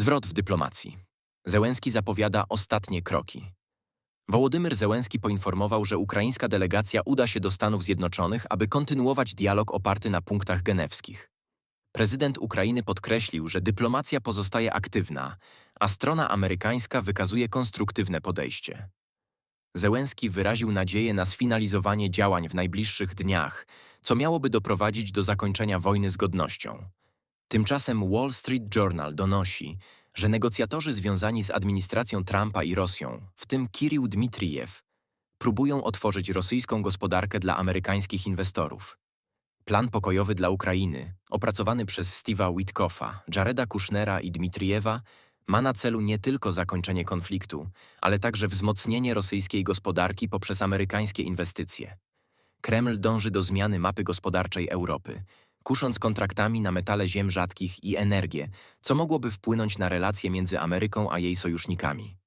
Zwrot w dyplomacji. Zełenski zapowiada ostatnie kroki. Wołodymyr Zełenski poinformował, że ukraińska delegacja uda się do Stanów Zjednoczonych, aby kontynuować dialog oparty na punktach genewskich. Prezydent Ukrainy podkreślił, że dyplomacja pozostaje aktywna, a strona amerykańska wykazuje konstruktywne podejście. Zełenski wyraził nadzieję na sfinalizowanie działań w najbliższych dniach, co miałoby doprowadzić do zakończenia wojny z godnością. Tymczasem Wall Street Journal donosi, że negocjatorzy związani z administracją Trumpa i Rosją, w tym Kirill Dmitrijew, próbują otworzyć rosyjską gospodarkę dla amerykańskich inwestorów. Plan pokojowy dla Ukrainy, opracowany przez Steve'a Witkoffa, Jareda Kushnera i Dmitrijewa, ma na celu nie tylko zakończenie konfliktu, ale także wzmocnienie rosyjskiej gospodarki poprzez amerykańskie inwestycje. Kreml dąży do zmiany mapy gospodarczej Europy, kusząc kontraktami na metale ziem rzadkich i energię, co mogłoby wpłynąć na relacje między Ameryką a jej sojusznikami.